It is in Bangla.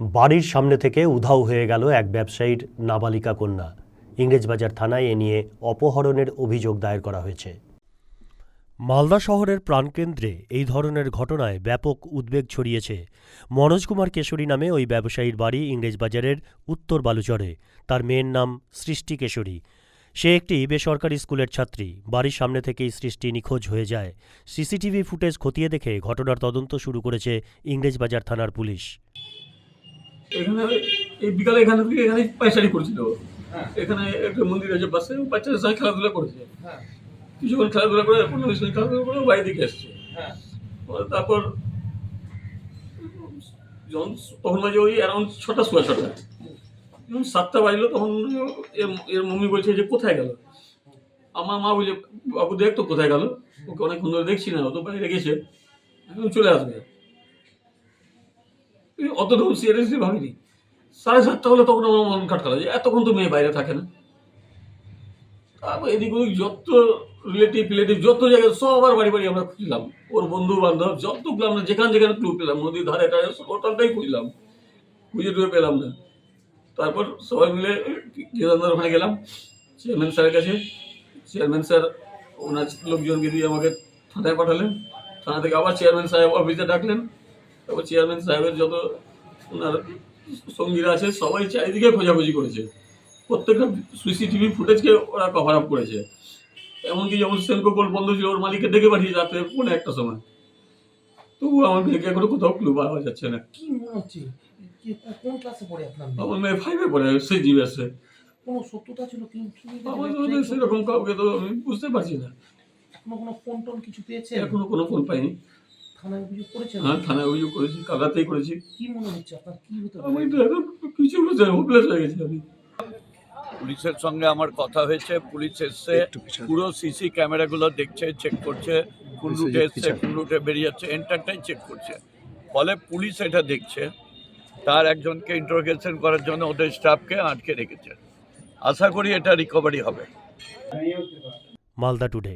বাড়ির সামনে থেকে উধাও হয়ে গেল এক ব্যবসায়ীর নাবালিকা কন্যা। ইংরেজবাজার থানায় এ নিয়ে অপহরণের অভিযোগ দায়ের করা হয়েছে। মালদা শহরের প্রাণকেন্দ্রে এই ধরনের ঘটনায় ব্যাপক উদ্বেগ ছড়িয়েছে। মনোজ কুমার কেশরী নামে ওই ব্যবসায়ীর বাড়ি ইংরেজবাজারের উত্তর বালুচরে। তার মেয়ের নাম সৃষ্টি কেশরী। সে একটি বেসরকারি স্কুলের ছাত্রী। বাড়ির সামনে থেকেই সৃষ্টি নিখোঁজ হয়ে যায়। সিসিটিভি ফুটেজ খতিয়ে দেখে ঘটনার তদন্ত শুরু করেছে ইংরেজবাজার থানার পুলিশ। এখানে এই বিকালে এখানে থেকে এখানে পায়চারি করছিল। এখানে একটা মন্দির আছে পাশে বাচ্চাদের সঙ্গে খেলাধুলা করেছে। কিছুক্ষণ খেলাধুলা করে পনেরো মিনিট খেলাধুলা করে বাড়ি দিকে এসছে। তারপর যখন তখন বাজে ওই অ্যারাউন্ড ছটা সোয়া ছটা। যখন সাতটা বাজলো তখন এর মম্মি বলছে যে কোথায় গেল? আমার মা বলছে বাবু দেখ তো কোথায় গেল? ওকে অনেকক্ষণ ধরে দেখছি না ও তো বাইরে গেছে এখন চলে আসবে। অতটুকু সিরিয়াসলি ভাবিনি। সাড়ে সাতটা হলে তখন আমার মন খাটকালো যে এতক্ষণ তো মেয়ে বাইরে থাকে না তারপর এদিক ওদিক যত রিলেটিভ রিলেটিভ যত জায়গায় সবার বাড়ি বাড়ি আমরা খুঁজলাম। ওর বন্ধু বান্ধব যতগুলো না, যেখানে যেখানে ক্লু পেলাম, নদীর ধারে টারে টোটালটাই খুঁজলাম। খুঁজে টুয়ে পেলাম না। তারপর সবাই মিলে কেদারনাথ ওখানে গেলাম চেয়ারম্যান স্যারের কাছে। চেয়ারম্যান স্যার ওনার লোকজনকে দিয়ে আমাকে থানায় পাঠালেন। থানা থেকে আবার চেয়ারম্যান সাহেব অফিসে ডাকলেন। তারপর চেয়ারম্যান সাহেবের যত ওনার সঙ্গীরা আছে সবাই চারিদিকে খোঁজাখুঁজি করেছে। প্রত্যেকটা সিসিটিভি ফুটেজকে ওরা কভার আপ করেছে। এমনকি যেমন সেনকো গোল বন্ধ ছিল ওর মালিককে ডেকে পাঠিয়েছে রাত্রে পৌনে একটা সময়। তবু আমার মেয়েকে এখনও কোথাও ক্লু পাওয়া যাচ্ছে না। কি মনে হচ্ছে? কোন ক্লাসে পড়ে আপনার মেয়ে? আমার মেয়ে ফাইভে পড়ে সে জিবেছে কোনো সত্যতা ছিল কি? কি আমার সেরকম কাউকে তো আমি বুঝতে পারছি না। এখনও কোনো ফোন টোন কিছু পেয়েছেন? এখনও কোনো ফোন পাইনি। থানায় অভিযোগ করেছেন? হ্যাঁ থানায় অভিযোগ করেছি কালাতেই করেছি। কি মনে হচ্ছে? আপনার কি হতে আমি তো একদম কিছু বুঝতে হোপলেস হয়ে গেছি আমি। পুলিশের সঙ্গে আমার কথা হয়েছে পুলিশ এসছে পুরো সিসি ক্যামেরাগুলো দেখছে চেক করছে কোন রুটে এসছে কোন রুটে বেরিয়ে যাচ্ছে এন্টারটাই চেক করছে। ফলে পুলিশ এটা দেখছে তার একজনকে ইন্টারোগেশন করার জন্য ওদের স্টাফকে আটকে রেখেছে। আশা করি এটা রিকভারি হবে। মালদা টুডে